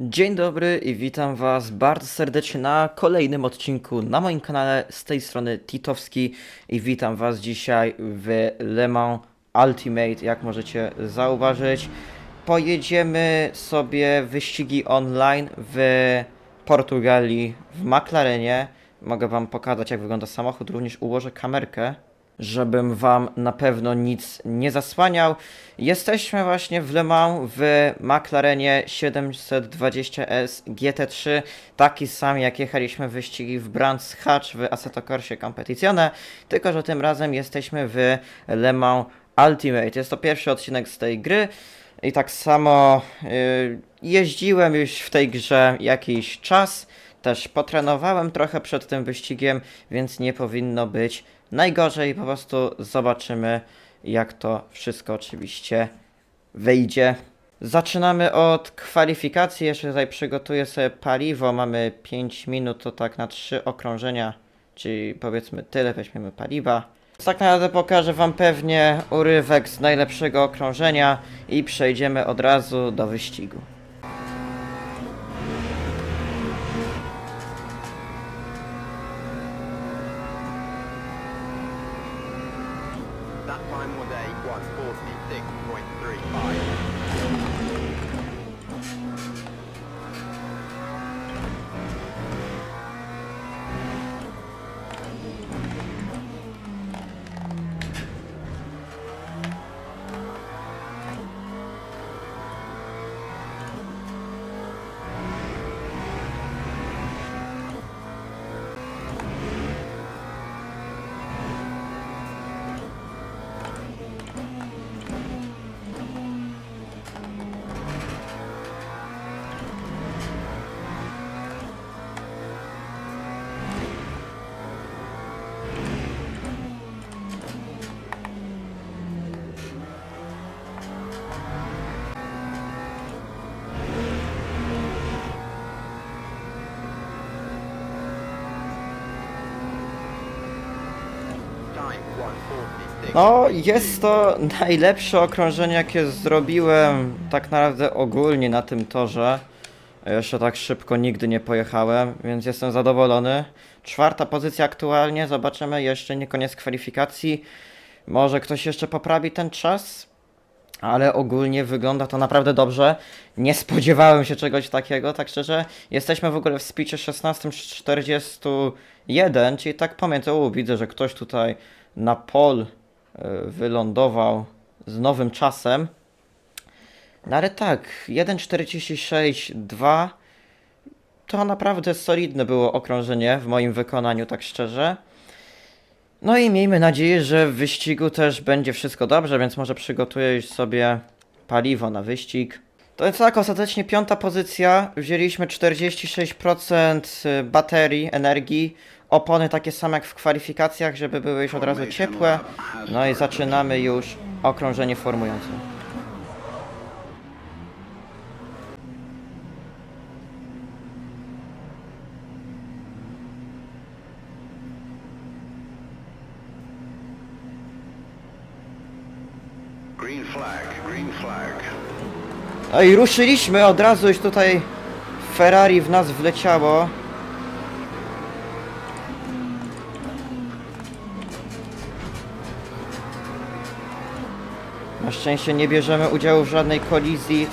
Dzień dobry i witam Was bardzo serdecznie na kolejnym odcinku na moim kanale z tej strony Titowski i witam Was dzisiaj w Le Mans Ultimate, jak możecie zauważyć. Pojedziemy sobie wyścigi online w Portugalii, w McLarenie. Mogę Wam pokazać jak wygląda samochód, również ułożę kamerkę żebym wam na pewno nic nie zasłaniał. Jesteśmy właśnie w Le Mans w McLarenie 720S GT3, taki sam jak jechaliśmy w wyścigi w Brands Hatch w Assetto Corsie Competizione, tylko że tym razem jesteśmy w Le Mans Ultimate. Jest to pierwszy odcinek z tej gry i tak samo y, jeździłem już w tej grze jakiś czas. Też potrenowałem trochę przed tym wyścigiem, więc nie powinno być najgorzej. Po prostu zobaczymy, jak to wszystko oczywiście wyjdzie. Zaczynamy od kwalifikacji. Jeszcze tutaj przygotuję sobie paliwo. Mamy 5 minut, to tak na 3 okrążenia, czyli powiedzmy tyle weźmiemy paliwa. Tak naprawdę pokażę Wam pewnie urywek z najlepszego okrążenia i przejdziemy od razu do wyścigu. No, jest to najlepsze okrążenie, jakie zrobiłem tak naprawdę ogólnie na tym torze. Jeszcze tak szybko nigdy nie pojechałem, więc jestem zadowolony. Czwarta pozycja aktualnie, zobaczymy, jeszcze nie koniec kwalifikacji. Może ktoś jeszcze poprawi ten czas, ale ogólnie wygląda to naprawdę dobrze. Nie spodziewałem się czegoś takiego, tak szczerze. Jesteśmy w ogóle w speedzie 16.41, czyli tak pamiętam, widzę, że ktoś tutaj na pol wylądował z nowym czasem. No ale tak, 1.46.2 to naprawdę solidne było okrążenie w moim wykonaniu, tak szczerze. No i miejmy nadzieję, że w wyścigu też będzie wszystko dobrze, więc może przygotuję sobie paliwo na wyścig. To jest tak, ostatecznie piąta pozycja. Wzięliśmy 46% baterii, energii. Opony takie same jak w kwalifikacjach, żeby były już od razu ciepłe. No i zaczynamy już okrążenie formujące. Green flag, green flag. No i ruszyliśmy, od razu już tutaj Ferrari w nas wleciało. Na szczęście nie bierzemy udziału w żadnej kolizji.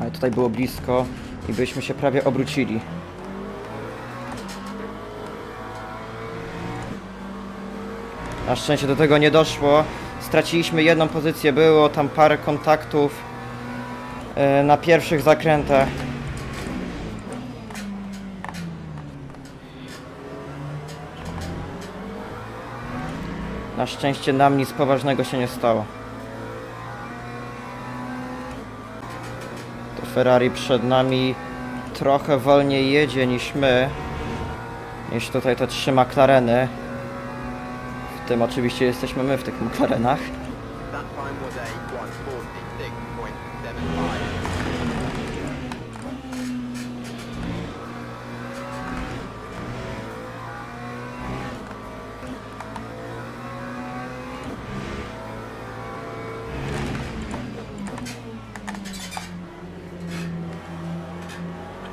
Ale tutaj było blisko i byśmy się prawie obrócili. Na szczęście do tego nie doszło. Straciliśmy jedną pozycję, było tam parę kontaktów e, na pierwszych zakrętach. Na szczęście nam nic poważnego się nie stało. To Ferrari przed nami trochę wolniej jedzie niż my. Niż tutaj te trzy McLareny. W tym oczywiście jesteśmy my w tych McLarenach. That time was a 146.75.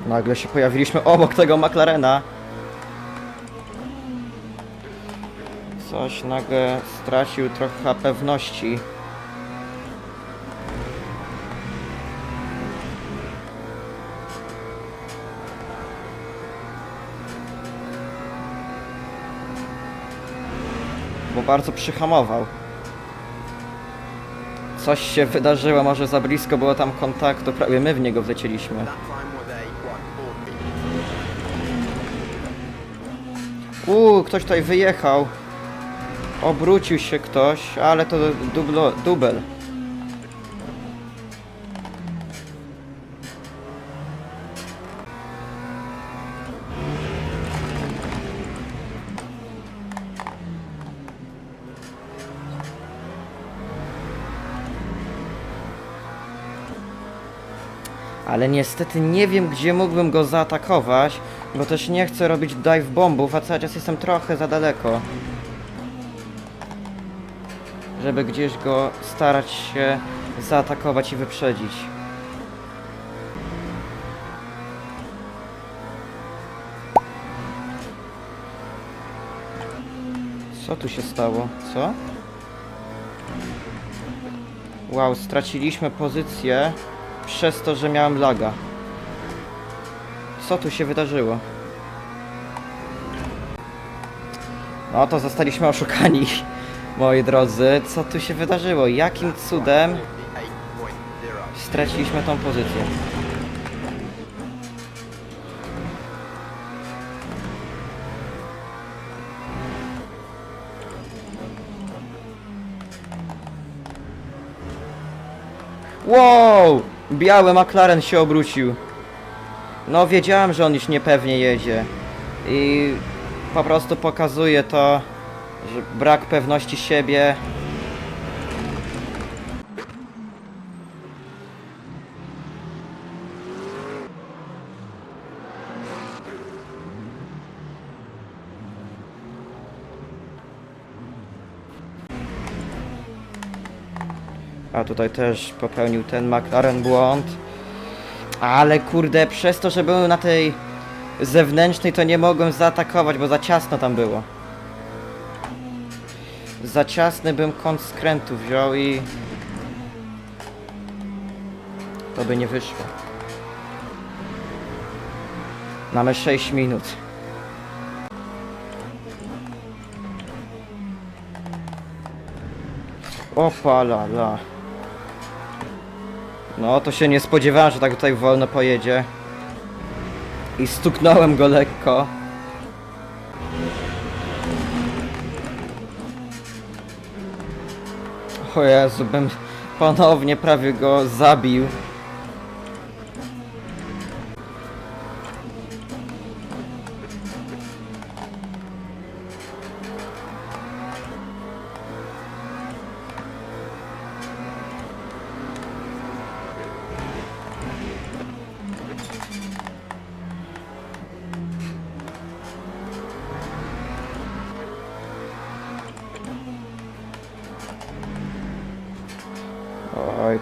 Nagle się pojawiliśmy obok tego McLarena. Coś nagle stracił trochę pewności. Bo bardzo przyhamował. Coś się wydarzyło, może za blisko było tam kontaktu, prawie my w niego wlecieliśmy. Uuu, ktoś tutaj wyjechał. Obrócił się ktoś, ale to dublo, dubel. Ale niestety nie wiem, gdzie mógłbym go zaatakować, bo też nie chcę robić dive bombów, a cały czas jestem trochę za daleko. Żeby gdzieś go starać się zaatakować i wyprzedzić. Co tu się stało? Co? Wow, straciliśmy pozycję przez to, że miałem laga. Co tu się wydarzyło? No to zostaliśmy oszukani, moi drodzy. Co tu się wydarzyło? Jakim cudem 48.0. straciliśmy tą pozycję? Wow! Biały McLaren się obrócił. No wiedziałem, że on już niepewnie jedzie. I po prostu pokazuje to, że brak pewności siebie. A tutaj też popełnił ten McLaren błąd. Ale kurde, przez to, że byłem na tej zewnętrznej, to nie mogłem zaatakować, bo za ciasno tam było. Za ciasny bym kąt skrętu wziął i... To by nie wyszło. Mamy 6 minut. Opa la la. No to się nie spodziewałem, że tak tutaj wolno pojedzie. I stuknąłem go lekko. O Jezu, bym ponownie prawie go zabił.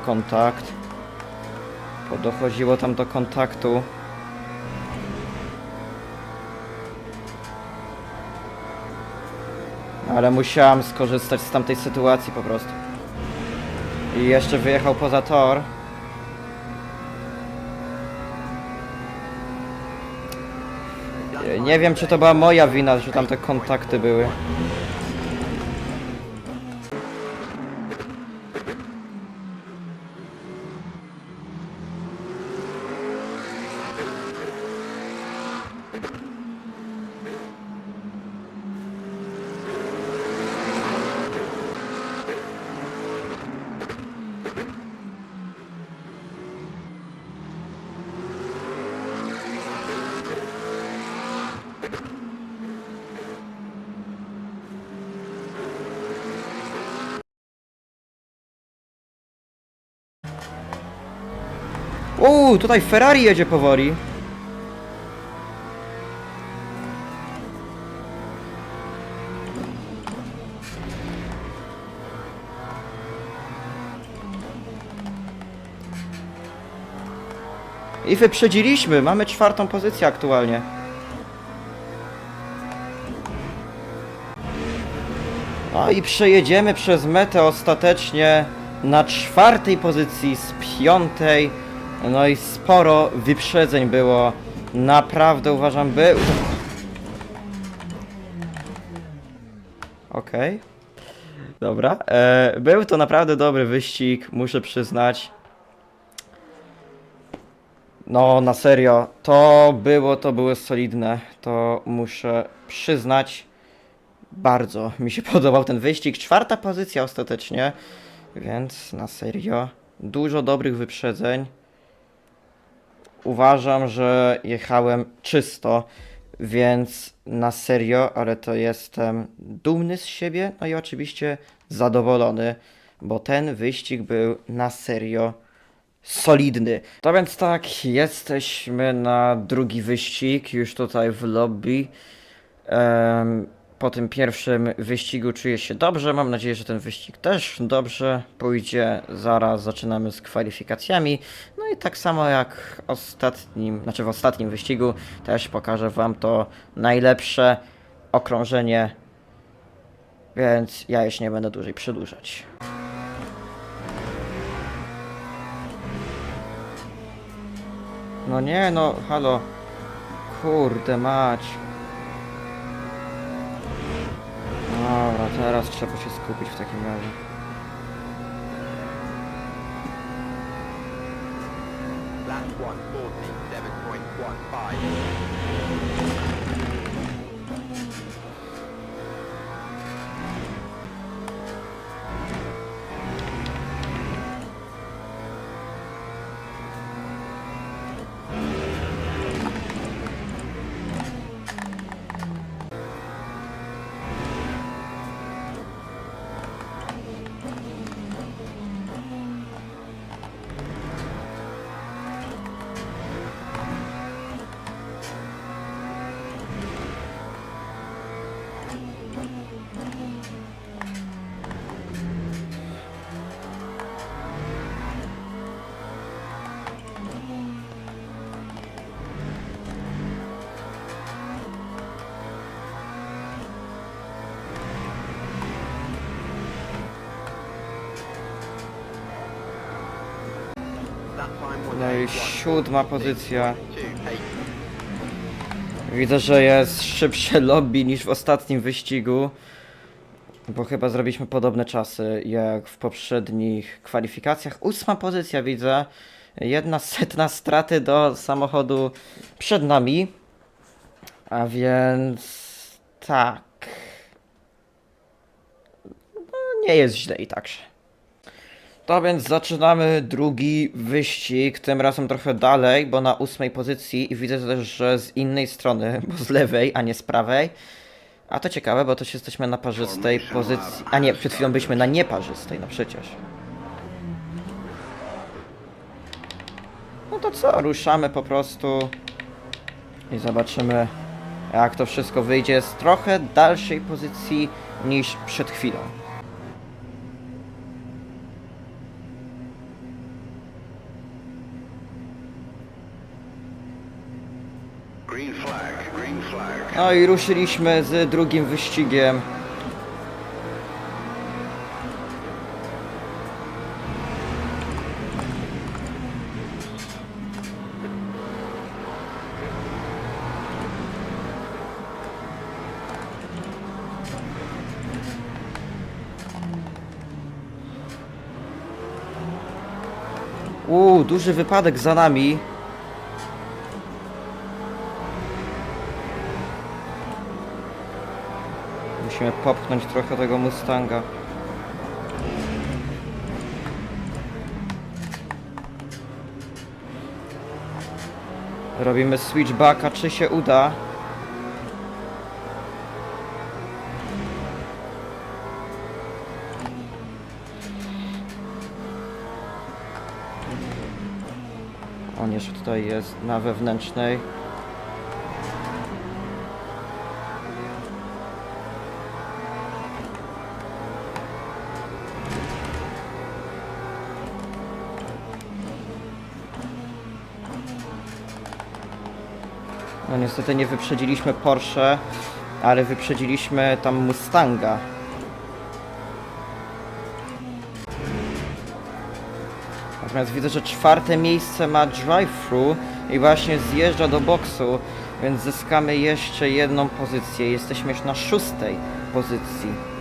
Kontakt. Podochodziło tam do kontaktu. Ale musiałam skorzystać z tamtej sytuacji po prostu. I jeszcze wyjechał poza tor. Nie wiem, czy to była moja wina, że tam te kontakty były. Uuu, tutaj Ferrari jedzie powoli. I wyprzedziliśmy, mamy czwartą pozycję aktualnie. No i przejedziemy przez metę ostatecznie na czwartej pozycji z piątej. No i sporo wyprzedzeń było. Naprawdę uważam, był. Okej. Dobra. E, był to naprawdę dobry wyścig, muszę przyznać. No, na serio, to było, to było solidne, to muszę przyznać. Bardzo mi się podobał ten wyścig. Czwarta pozycja ostatecznie, więc na serio, dużo dobrych wyprzedzeń. Uważam, że jechałem czysto, więc na serio, ale to jestem dumny z siebie, no i oczywiście zadowolony, bo ten wyścig był na serio solidny. To więc tak, jesteśmy na drugi wyścig, już tutaj w lobby. Em, po tym pierwszym wyścigu czuję się dobrze. Mam nadzieję, że ten wyścig też dobrze pójdzie. Zaraz zaczynamy z kwalifikacjami. No i tak samo jak ostatnim, znaczy w ostatnim wyścigu też pokażę Wam to najlepsze okrążenie. Więc ja już nie będę dłużej przedłużać. No nie, no, halo. Kurde mać. Dobra, teraz trzeba się skupić w takim razie. Lap 140, 7.15. siódma pozycja. 2.8. Widzę, że jest szybsze lobby niż w ostatnim wyścigu. Bo chyba zrobiliśmy podobne czasy jak w poprzednich kwalifikacjach. Ósma pozycja widzę. Jedna setna straty do samochodu przed nami. A więc tak. No, nie jest źle i także. To więc zaczynamy drugi wyścig, tym razem trochę dalej, bo na ósmej pozycji i widzę też, że z innej strony, bo z lewej, a nie z prawej. A to ciekawe, bo też jesteśmy na parzystej pozycji. A nie, przed chwilą byliśmy na nieparzystej, no przecież. No to co, ruszamy po prostu i zobaczymy, jak to wszystko wyjdzie z trochę dalszej pozycji niż przed chwilą. Green flag, green flag. No i ruszyliśmy z drugim wyścigiem. Uuu, duży wypadek za nami. Musimy popchnąć trochę tego Mustanga. Robimy switchbacka, czy się uda? On jeszcze tutaj jest na wewnętrznej. Niestety nie wyprzedziliśmy Porsche, ale wyprzedziliśmy tam Mustanga. Natomiast widzę, że czwarte miejsce ma drive-thru i właśnie zjeżdża do boksu, więc zyskamy jeszcze jedną pozycję. Jesteśmy już na szóstej pozycji.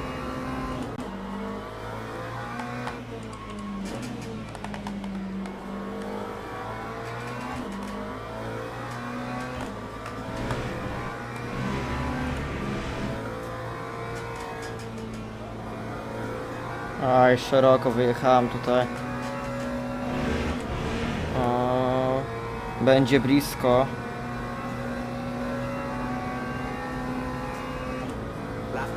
Aj, szeroko wyjechałem tutaj. O, będzie blisko. Lap 147.08.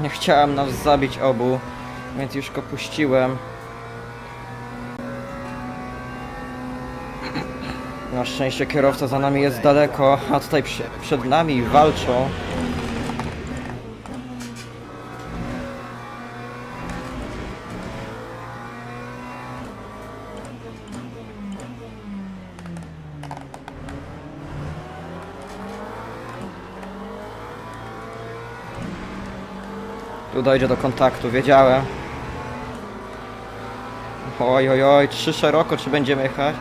Nie chciałem nas zabić obu, więc już go puściłem. Na szczęście kierowca za nami jest daleko, a tutaj przed nami walczą. Tu dojdzie do kontaktu, wiedziałem. Oj, oj, oj, trzy szeroko, czy będziemy jechać?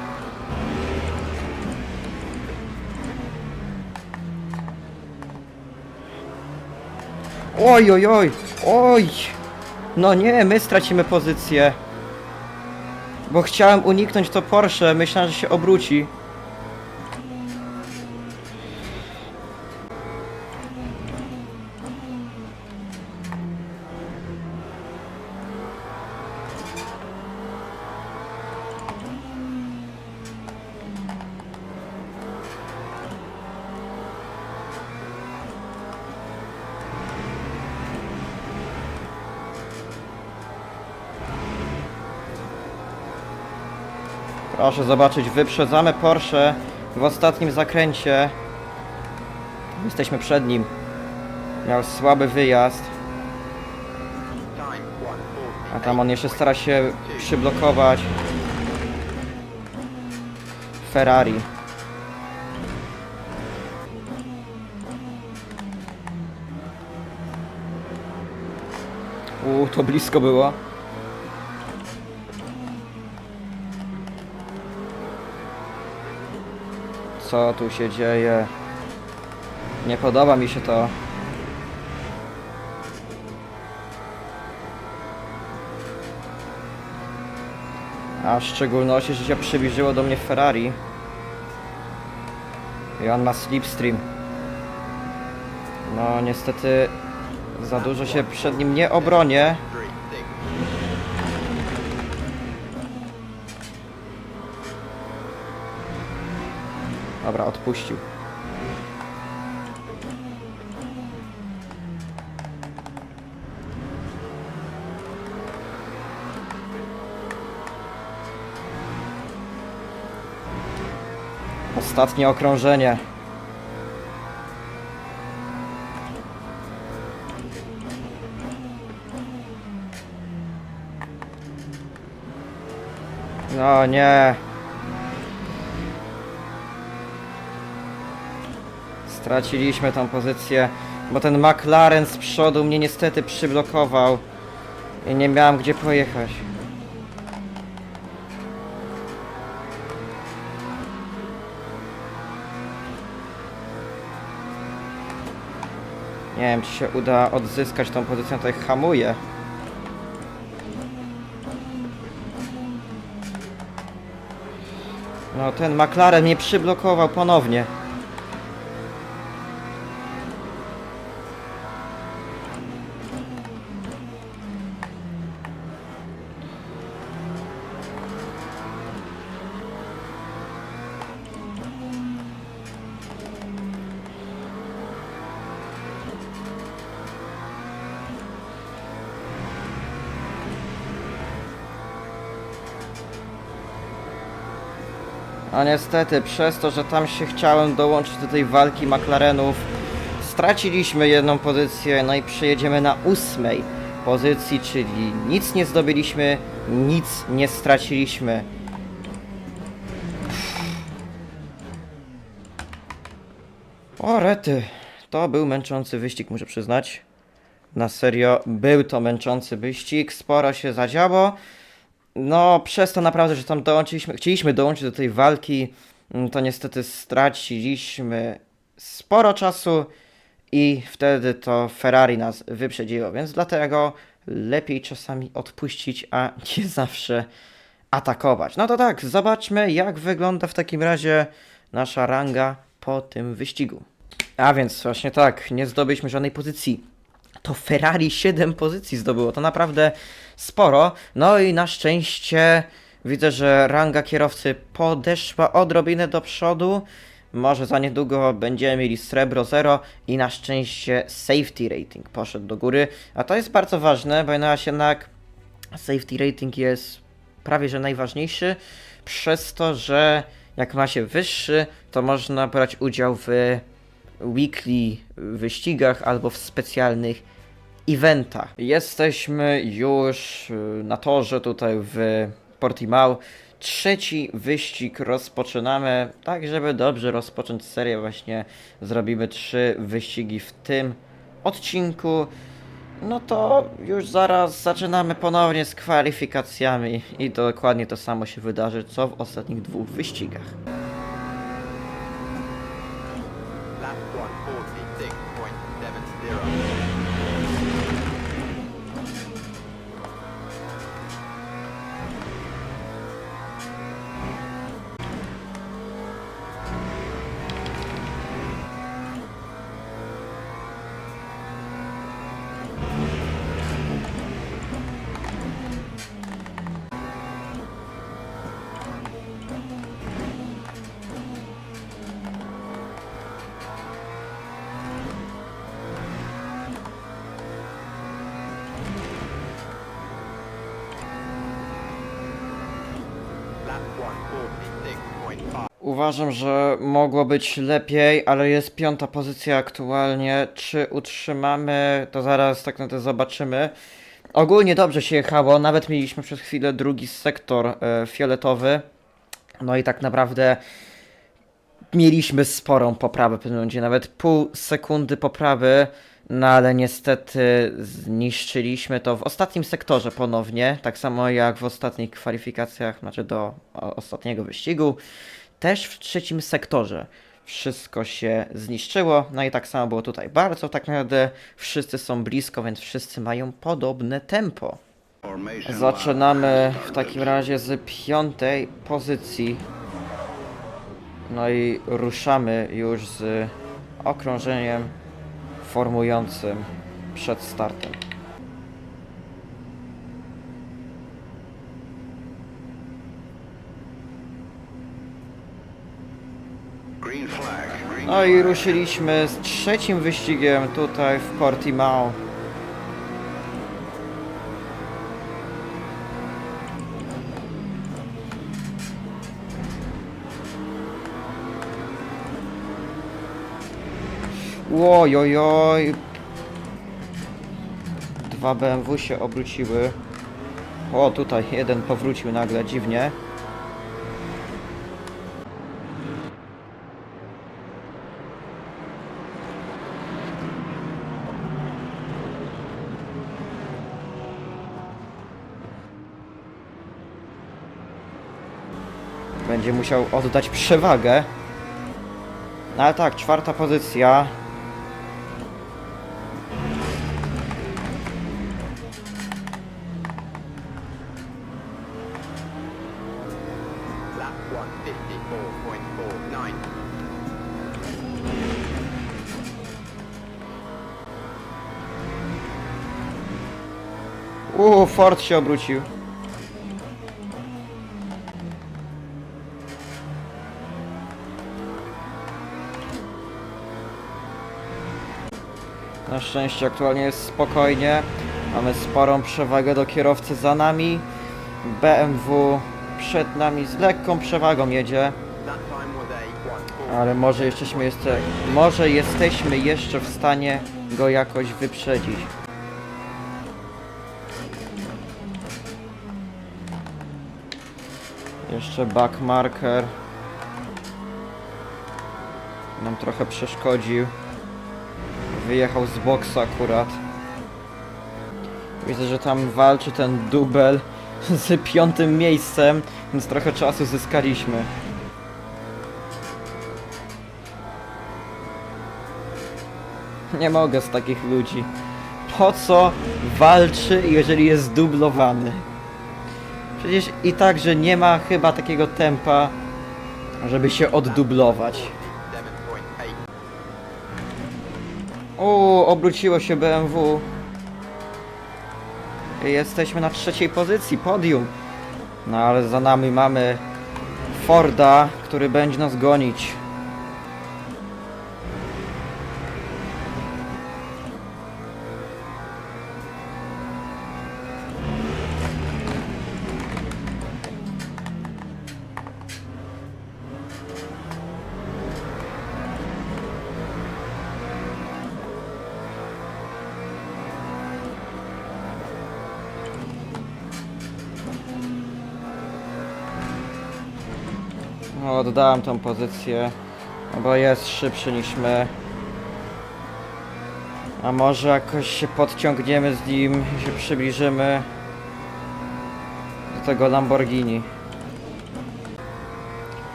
Oj, oj, oj, oj! No nie, my stracimy pozycję. Bo chciałem uniknąć to Porsche, myślałem, że się obróci. Proszę zobaczyć, wyprzedzamy Porsche w ostatnim zakręcie. Jesteśmy przed nim. Miał słaby wyjazd, a tam on jeszcze stara się przyblokować Ferrari. Uuu, to blisko było. Co tu się dzieje? Nie podoba mi się to. A w szczególności, że się przybliżyło do mnie Ferrari. I on ma slipstream. No niestety za dużo się przed nim nie obronię. Dobra, odpuścił. Ostatnie okrążenie. No nie. Straciliśmy tą pozycję, bo ten McLaren z przodu mnie niestety przyblokował i nie miałem gdzie pojechać. Nie wiem, czy się uda odzyskać tą pozycję, tutaj hamuję. No, ten McLaren mnie przyblokował ponownie. A niestety, przez to, że tam się chciałem dołączyć do tej walki McLarenów straciliśmy jedną pozycję, no i przejedziemy na ósmej pozycji, czyli nic nie zdobyliśmy, nic nie straciliśmy. O rety, to był męczący wyścig, muszę przyznać. Na serio, był to męczący wyścig, sporo się zadziało. No, przez to naprawdę, że tam dołączyliśmy, chcieliśmy dołączyć do tej walki, mm, to niestety straciliśmy sporo czasu i wtedy to Ferrari nas wyprzedziło, więc dlatego lepiej czasami odpuścić, a nie zawsze atakować. No to tak, zobaczmy jak wygląda w takim razie nasza ranga po tym wyścigu. A więc właśnie tak, nie zdobyliśmy żadnej pozycji. To Ferrari 7 pozycji zdobyło, to naprawdę sporo. No i na szczęście widzę, że ranga kierowcy podeszła odrobinę do przodu. Może za niedługo będziemy mieli srebro 0 i na szczęście safety rating poszedł do góry. A to jest bardzo ważne, ponieważ jednak safety rating jest prawie że najważniejszy, przez to, że jak ma się wyższy, to można brać udział w weekly wyścigach albo w specjalnych eventach. Jesteśmy już y, na torze tutaj w Portimao. Trzeci wyścig rozpoczynamy, tak żeby dobrze rozpocząć serię właśnie zrobimy trzy wyścigi w tym odcinku. No to już zaraz zaczynamy ponownie z kwalifikacjami i dokładnie to samo się wydarzy co w ostatnich dwóch wyścigach. Uważam, że mogło być lepiej, ale jest piąta pozycja aktualnie. Czy utrzymamy, to zaraz tak naprawdę zobaczymy. Ogólnie dobrze się jechało, nawet mieliśmy przez chwilę drugi sektor e, fioletowy. No i tak naprawdę mieliśmy sporą poprawę w pewnym momencie, nawet pół sekundy poprawy, no ale niestety zniszczyliśmy to w ostatnim sektorze ponownie, tak samo jak w ostatnich kwalifikacjach, znaczy do ostatniego wyścigu, też w trzecim sektorze. Wszystko się zniszczyło, no i tak samo było tutaj. Bardzo tak naprawdę wszyscy są blisko, więc wszyscy mają podobne tempo. Zaczynamy w takim razie z piątej pozycji. No i ruszamy już z okrążeniem formującym przed startem. Green flag. Green No i ruszyliśmy z trzecim wyścigiem tutaj w Portimao. Ojojoj. Dwa BMW się obróciły. O, tutaj jeden powrócił nagle dziwnie. Będzie musiał oddać przewagę. No ale tak, czwarta pozycja. Lap 154.49. Uuu, Ford się obrócił. Szczęście aktualnie jest spokojnie. Mamy sporą przewagę do kierowcy za nami. BMW przed nami z lekką przewagą jedzie. Ale może jesteśmy jeszcze, może jesteśmy jeszcze w stanie go jakoś wyprzedzić. Jeszcze backmarker nam trochę przeszkodził. Wyjechał z boksu akurat. Widzę, że tam walczy ten dubel z piątym miejscem, więc trochę czasu zyskaliśmy. Nie mogę z takich ludzi. Po co walczy, jeżeli jest dublowany? Przecież i tak, że nie ma chyba takiego tempa, żeby się oddublować. 7.8. O, obróciło się BMW. Jesteśmy na trzeciej pozycji, podium. No ale za nami mamy Forda, który będzie nas gonić. Oddałem tą pozycję, no bo jest szybszy niż my. A może jakoś się podciągniemy z nim i się przybliżymy do tego Lamborghini.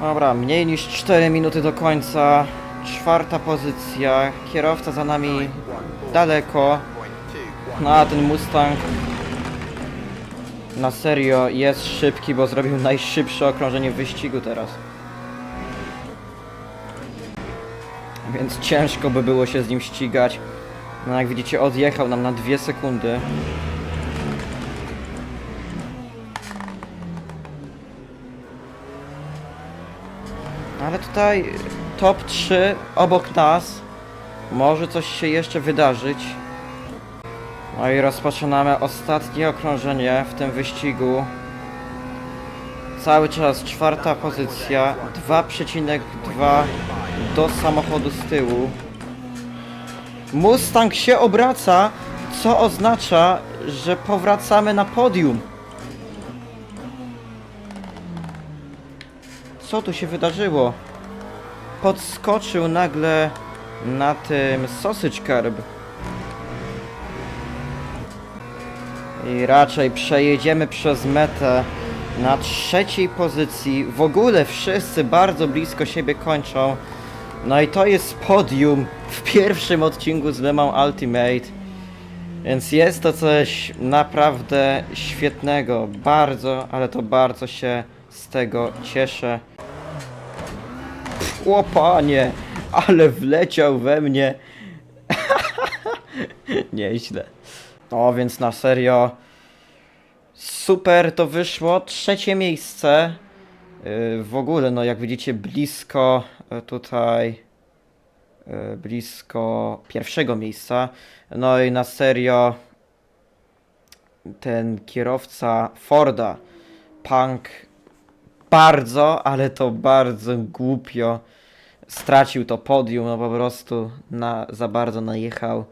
Dobra, mniej niż 4 minuty do końca. Czwarta pozycja. Kierowca za nami daleko. No a ten Mustang na serio jest szybki, bo zrobił najszybsze okrążenie w wyścigu teraz. Więc ciężko by było się z nim ścigać. No jak widzicie odjechał nam na dwie sekundy. Ale tutaj top 3 obok nas. Może coś się jeszcze wydarzyć. No i rozpoczynamy ostatnie okrążenie w tym wyścigu. Cały czas czwarta pozycja, 2,2 do samochodu z tyłu. Mustang się obraca, co oznacza, że powracamy na podium. Co tu się wydarzyło? Podskoczył nagle na tym sausage curb. I raczej przejedziemy przez metę na trzeciej pozycji. W ogóle wszyscy bardzo blisko siebie kończą. No i to jest podium w pierwszym odcinku z Le Mans Ultimate. Więc jest to coś naprawdę świetnego. Bardzo, ale to bardzo się z tego cieszę. O panie, ale wleciał we mnie. Nieźle. O, więc na serio. Super to wyszło. Trzecie miejsce. Yy, w ogóle, no jak widzicie, blisko y, tutaj. y, Blisko pierwszego miejsca. No i na serio. Ten kierowca Forda, Punk, bardzo, ale to bardzo głupio stracił to podium, no po prostu na, za bardzo najechał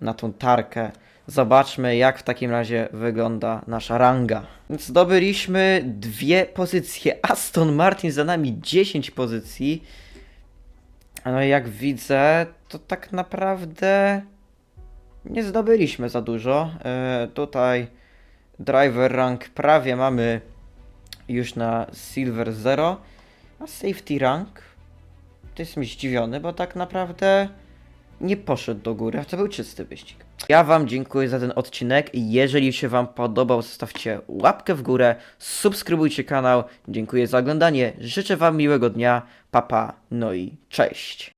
na tą tarkę. Zobaczmy, jak w takim razie wygląda nasza ranga. Zdobyliśmy dwie pozycje. Aston Martin za nami 10 pozycji. No i jak widzę, to tak naprawdę nie zdobyliśmy za dużo. E, tutaj driver rank prawie mamy już na silver 0, a safety rank to jestem zdziwiony, bo tak naprawdę nie poszedł do góry, a to był czysty wyścig. Ja Wam dziękuję za ten odcinek jeżeli się Wam podobał, zostawcie łapkę w górę, subskrybujcie kanał. Dziękuję za oglądanie, życzę Wam miłego dnia, papa, no i cześć.